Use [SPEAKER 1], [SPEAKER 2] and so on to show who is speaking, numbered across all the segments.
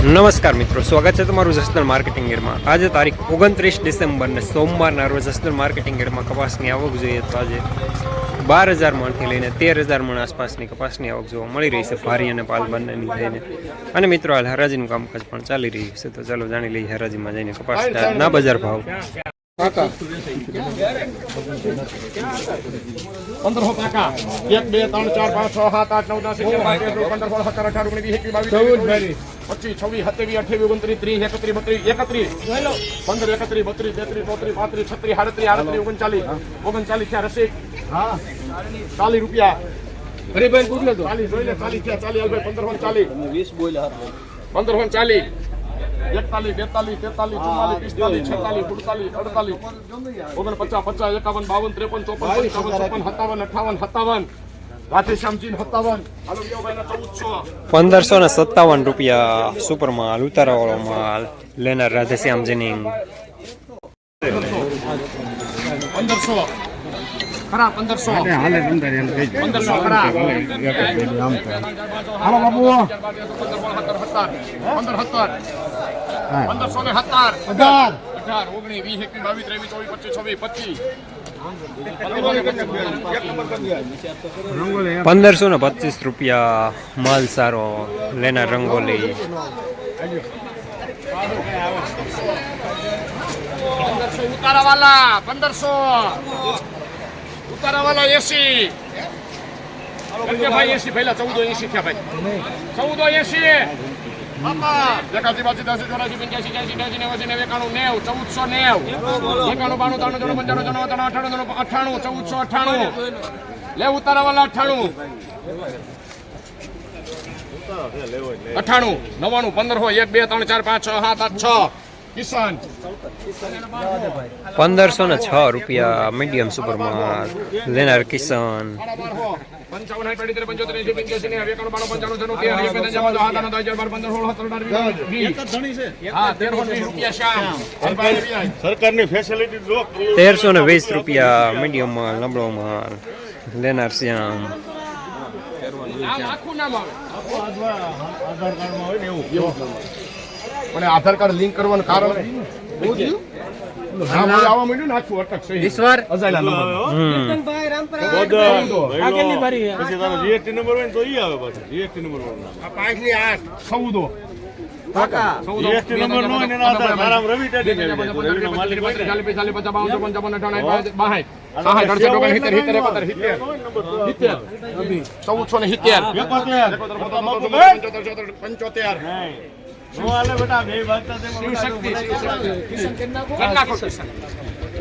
[SPEAKER 1] નમસ્કાર મિત્રો, સ્વાગત છે તમારું જસનલ માર્કેટિંગ ગેડમાં આજે તારીખ ઓગણત્રીસ ડિસેમ્બરને સોમવારના રોજ જસનલ માર્કેટિંગ ગેડમાં કપાસની આવક જોઈએ તો આજે બાર હજાર મણથી લઈને તેર હજાર મણ આસપાસની કપાસની આવક જોવા મળી રહી છે, ભારી અને પાલ બંનેની થઈને. અને મિત્રો, હાલ હરાજીનું કામકાજ પણ ચાલી રહ્યું છે, તો ચાલો જાણી લઈએ હરાજીમાં જઈને કપાસ ના બજાર ભાવ.
[SPEAKER 2] પંદરસો કાકા. એક બે ત્રણ ચાર પાંચ છ સાત આઠ નવ દસ પંદર સોળ સત્તર અઢાર ઓગણીસ વીસ એકવીસ બાવીસ પચીસ છવ્વીસ સત્યાવીસ અઠ્યાવીસ ઓગણત્રીસ ત્રીસ એકત્રીસ બત્રીસ એકત્રીસ. પંદર એકત્રીસ બત્રીસ તેત્રીસ ચોત્રીસ પાંત્રીસ છત્રીસ સાડત્રીસ આડત્રીસ ઓગણચાલીસ. ઓગણચાલીસ થયા રસીદ ચાલીસ રૂપિયા. હરીભાઈ પૂછ લેજો ચાલીસ જોઈ લે ચાલીસ થયા ચાલીસ પંદર ચાલીસ. વીસ બોલ્યા પંદર ચાલીસ. એકતાલીસ બેતાલીસ તેતાલીસ ચુમ્માલીસ પિસ્તાલીસ છેતાલીસ સુડતાલીસ અડતાલીસ ઓગણપચાસ પચાસ એકાવન બાવન ત્રેપન ચોપન પંચાવન ચોપન સત્તાવન અઠાવન સત્તાવન
[SPEAKER 1] પંદરસો ને સત્તાવન રૂપિયા સુપર માલ ઉતારાવાળો માલ લેનાર રાધેશ્યામ જેનિંગ
[SPEAKER 2] પંદરસો. ખરા પંદરસો. પંદરસો ખરા. હાલો બાબુ. પંદર સત્તર. પંદરસો ને સત્તર. અઢાર. અઢાર ઓગણીસ વીસ એકવીસ બાવીસ ત્રેવીસ ચોવીસ પચીસ છવ્વીસ પચીસ.
[SPEAKER 1] પંદરસો ને પચીસ રૂપિયા માલ સારો લેના રંગોલી.
[SPEAKER 2] પંદરસો પંદરસો. ઉતારાવાલા એસી ભાઈ એસી પહેલા ચૌદો એસી થયા ભાઈ. ચૌદો એસી એકાસી બાસી ત્યાસી ચોરાસી પંચ્યાસી ત્યાસી ત્યાસી નેવાસી નેવું એકાણું નેવ ચૌદસો નેવ. એકાણું બાણું ત્રાણું ત્રણ પંચાણું ત્રણ ત્રણ અઠાણું ત્રણ અઠાણું ચૌદસો અઠાણું. લે ઉતારાવાલા અઠાણું. અઠાણું નવાણું પંદર હોય એક બે ત્રણ ચાર પાંચ છ સાત આઠ છ. કિસાન.
[SPEAKER 1] પંદરસો ને છ રૂપિયા મીડિયમ સુપર માલ લેનાર
[SPEAKER 2] હા તેરસો
[SPEAKER 1] ને વીસ રૂપિયા મીડિયમ માલ નબળો માલ લેનાર શ્યામ.
[SPEAKER 2] આખું નામ આવે.
[SPEAKER 3] આધાર કાર્ડમાં હોય ને એવું.
[SPEAKER 2] મને આધાર કાર્ડ લિંક કરવાનું કારણ
[SPEAKER 3] તારો જીએસટી નંબર હોય ને તો ઈ આવે પાછો. જીએસટી નંબર
[SPEAKER 2] આઠ ચૌદો. ચૌદસો ને સિત્તેર. પંચોતેર, શક્તિ.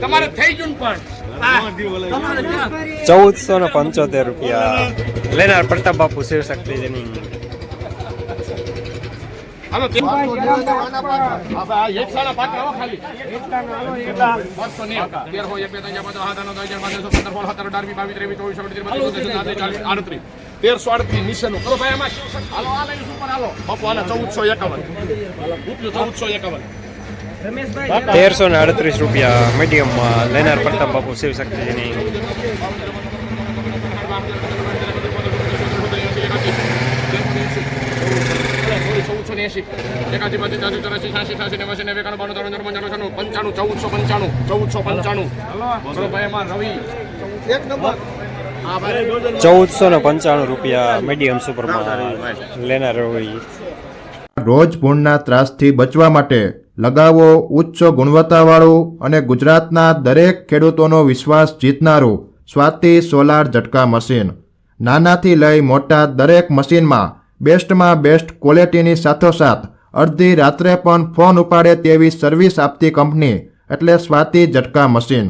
[SPEAKER 2] તમારે થઈ ગયું પણ.
[SPEAKER 1] ચૌદસો ને પંચોતેર રૂપિયા. લેનાર પ્રતાપ બાપુ શિવશક્તિ જેની.
[SPEAKER 2] હાલો તે- હા, ભાઈ, આ એક સાડા પાંચ આવો ખાલી. બસો નેવું. તેર હોય, એક, બે, ત્રણ, ચાર, પાંચ, છ, સાત, આઠ, નવ, દસ, અગિયાર, બાર, તેર, ચૌદ, પંદર, સોળ, સત્તર, અઢાર, વીસ, બાવીસ, ત્રેવીસ, ચોવીસ, ચોવીસ, ત્રીસ, બત્રીસ, તેત્રીસ, ચોત્રીસ, ચાલીસ, આડત્રીસ. તેરસો આડત્રીસ નીચેનું. કરો ભાઈ એમાં હાલો આ લઈને ઉપર હાલો. બાપુ હાલે ચૌદસો એકાવન. રૂપિયો ચૌદસો એકાવન.
[SPEAKER 1] તેરસો ને અડત્રીસ રૂપિયા મીડિયમ માલ લેનાર પ્રતાપ બાપુ શિવશક્તિ જેની
[SPEAKER 2] ચૌદસો ને એસી એકાદી બાસી ત્યાસી ચોરાસી છ્યાસી છ્યાસી નેવાસી નેવું એકાણું બાણું ત્રણ પંચાણું. ચૌદસો પંચાણું. ચૌદસો પંચાણું. ચલો ભાઈ એમાં રવિ. એક નંબર.
[SPEAKER 1] ચૌદસો ને પંચાણું રૂપિયા મીડિયમ સુપર લેનાર હોય.
[SPEAKER 4] રોજ ભૂણના ત્રાસથી બચવા માટે લગાવો ઉચ્ચ ગુણવત્તાવાળું અને ગુજરાતના દરેક ખેડૂતોનો વિશ્વાસ જીતનારું સ્વાતિ સોલાર ઝટકા મશીન. નાનાથી લઈ મોટા દરેક મશીનમાં બેસ્ટમાં બેસ્ટ ક્વોલિટીની સાથોસાથ અડધી રાત્રે પણ ફોન ઉપાડે તેવી સર્વિસ આપતી કંપની એટલે સ્વાતિ ઝટકા મશીન.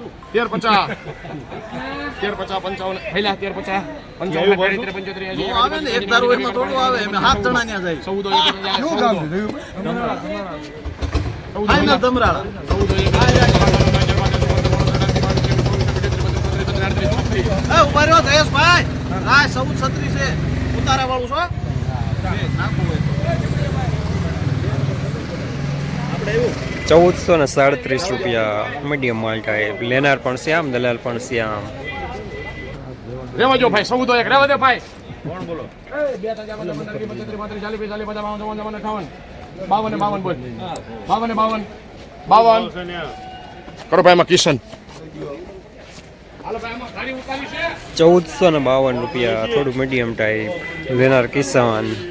[SPEAKER 2] તેર પચાસ તેર પચાસ પંચાવન પહેલા તેર પચાસ પંચાવન પંચોતેર ને
[SPEAKER 5] એક દારૂ એમાં થોડું આવે એમ હાથ જણા ન્યા જાય
[SPEAKER 2] ચૌદ
[SPEAKER 5] ફાઇનલ ધમરાળા એ ઊભા રહ્યો જયેશભાઈ રાય ચૌદ છત્રીસ છે ઉતારા વાળું છો હોય તો.
[SPEAKER 1] ચૌદસો ને સાડત્રીસ રૂપિયા મીડિયમ માલ ટાઈપ લેનાર પણ શ્યામ દલાલ પણ શ્યામ.
[SPEAKER 2] રેવા જો ભાઈ ચૌદ એક. રેવા દે ભાઈ. કોણ બોલો? બે બાવન બાવન બોલ. બાવન બાવન. બાવન. કરો ભાઈ એમાં કિશન. હાલો ભાઈ એમાં ગાડી ઉતારી છે.
[SPEAKER 1] ચૌદસો ને બાવન રૂપિયા થોડું મીડિયમ ટાઈપ લેનાર કિસાન.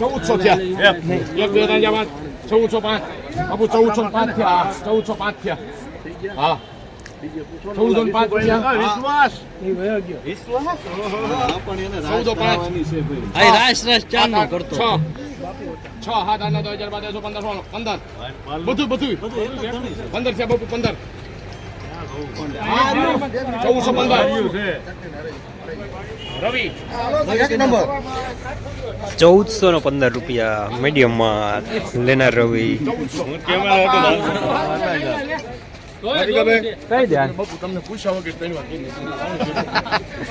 [SPEAKER 2] ચૌદસો થયા. એક બે ત્રણ પાંચ. ચૌદસો પાંચ. બાપુ ચૌદસો પાંચ થયા. હા, ચૌદસો પાંચ થયા. હા. ચૌદસો પાંચ
[SPEAKER 5] વિશ્વાસ.
[SPEAKER 2] ચૌદો પાંચ.
[SPEAKER 5] અહીં રાઈસ રાઈસ ચાર નો કરતો.
[SPEAKER 2] છ. છ સાત આઠ દસ હજાર બાર તેરસો પંદર સોળ પંદર. બધું બધું. પંદર થયા બાપુ પંદર. ચૌદસો
[SPEAKER 1] ને પંદર રૂપિયા મીડિયમમાં લેનાર રવિ.
[SPEAKER 2] બાપુ તમને પૂછ્યા વગર.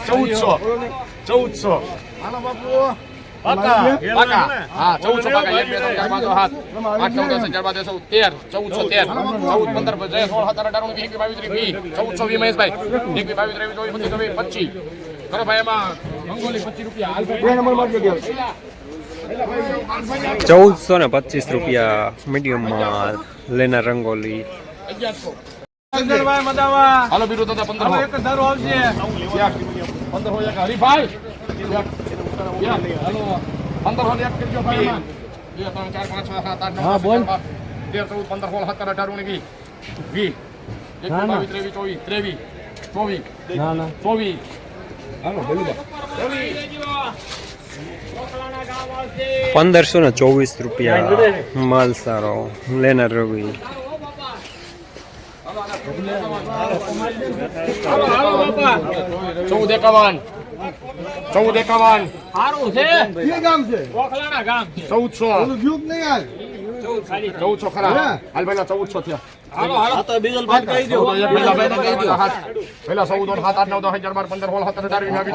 [SPEAKER 2] ચૌદસો. ચૌદસો પાકા હા ચૌદસો પાકા એક બે ત્રણ ચાર પાંચ સાત. આઠ નવ દસ અગિયાર બાર તેર ચૌદ તેર ચૌદસો તેર. ચૌદ પંદર સોળ સત્તર અઢાર ઓગણીસ એકવીસ બાવીસ ત્રીસ ચૌદસો વીસ મહેશભાઈ. એકવીસ બાવીસ ત્રેવીસ ચોવીસ પચીસ છવ્વીસ પચીસ. કરો ભાઈ એમાં રંગોલી પચીસ રૂપિયા. હાલ ભાઈ. બે નંબર
[SPEAKER 1] ચૌદસો ને પચીસ રૂપિયા મીડિયમ લેનાર રંગોલી.
[SPEAKER 2] હાલો બીરું દાદા પંદર હરીભાઈ હાલો પંદર હોય ભાઈ એમાં. બે ત્રણ ચાર પાંચ છ સાત આઠ નવ દસ અગિયાર બાર તેર ચૌદ પંદર સોળ સત્તર અઢાર ઓગણીસ વીસ. એકવીસ બાવીસ ત્રેવીસ ચોવીસ ત્રેવીસ ચોવીસ. ચોવીસ.
[SPEAKER 1] પંદરસો ને ચોવીસ રૂપિયા માલ સારો. લેનાર રવિ.
[SPEAKER 2] ચૌદ એકાવન. ચૌદ એકાવન ખરા હાલ થયા
[SPEAKER 5] આ તો ડીઝલ ભાત કહી દો
[SPEAKER 2] ચૌદ સાત. ચૌદ આઠ નવ દસ અગિયાર બાર પંદર સોળ સત્તર અઢાર વીસ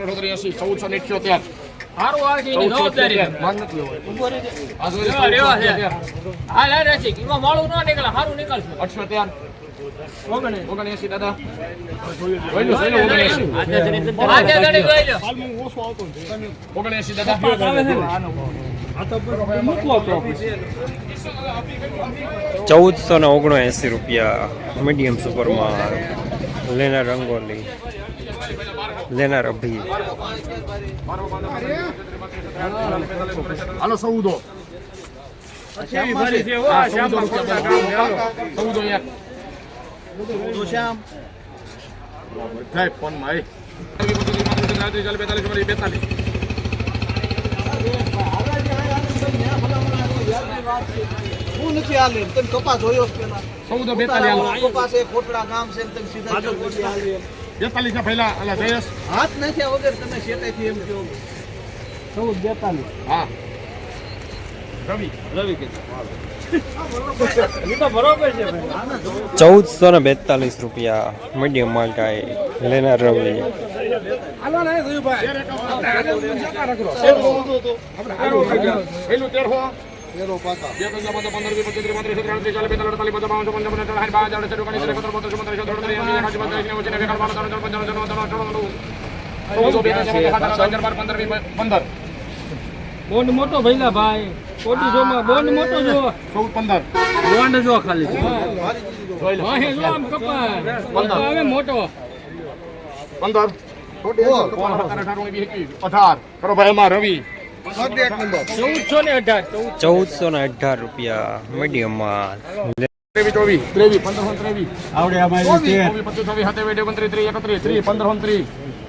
[SPEAKER 2] બાવીસ એંસી ચૌદસો ને ઇઠ્યોતેર. અઠ્યોતેર. ઓગણએંસી દાદા. ઓગણએંસી. દાદા.
[SPEAKER 1] ચૌદસો ને ઓગણએંસી રૂપિયા મીડિયમ સુપર માલ લેનાર રંગોલી લેનાર અભી.
[SPEAKER 2] હાલો સૌદો. ચૌદો એક બેતાલીસ બેતાલીસ બેતાલીસ
[SPEAKER 5] હું નથી હાલે તમે કપા જોયો પેલા?
[SPEAKER 2] ચૌદો બેતાલીસ હાલો.
[SPEAKER 5] કપા છે ખોટડા ગામ છે તમે સીધા જો ગોળી
[SPEAKER 2] બેતાલીસ ના પહેલા અલા જયેશ.
[SPEAKER 5] હાથ નાખ્યા વગર તમે શેતાઈથી એમ કહો.
[SPEAKER 2] હા. રવિ.
[SPEAKER 1] ચૌદસો ને બેતાલીસ રૂપિયા મીડિયમ માલ ટાઈ લેનાર રવિ
[SPEAKER 2] પહેલું તેર હો
[SPEAKER 5] તેરો પાકા
[SPEAKER 2] બે ત્રણ ચાર પાંચ છ, પંદર.
[SPEAKER 6] બોન્ડ મોટો ભઈલા ભાઈ. કોટી જોમાં બોન્ડ મોટો જો.
[SPEAKER 2] ચૌદ પંદર.
[SPEAKER 6] બોન્ડ જો ખાલી.
[SPEAKER 2] જોઈ
[SPEAKER 6] હે જો આમ કપાર આવે મોટો.
[SPEAKER 2] પંદર. સોળ, સત્તર, અઢાર, ઓગણીસ, વીસ, એકવીસ, અઢાર. કરો ભાઈ એમાં રવિ.
[SPEAKER 6] ચૌદસો ને અઢાર
[SPEAKER 1] ચૌદસો ને અઢાર રૂપિયા મીડિયમ માલ
[SPEAKER 2] ત્રેવીસ ત્રેવીસ પંદરસો ત્રેવીસ. આવડે અમારી પચીસ છવ્વીસ સત્યાવીસ એકત્રીસ ત્રીસ પંદરસો ત્રીસ.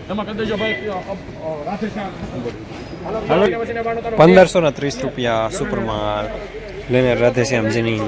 [SPEAKER 2] એમાં કરી દેજો ભાઈ
[SPEAKER 1] પંદરસો ને ત્રીસ રૂપિયા સુપર માલ લઈને રાધેશ્યામ જીની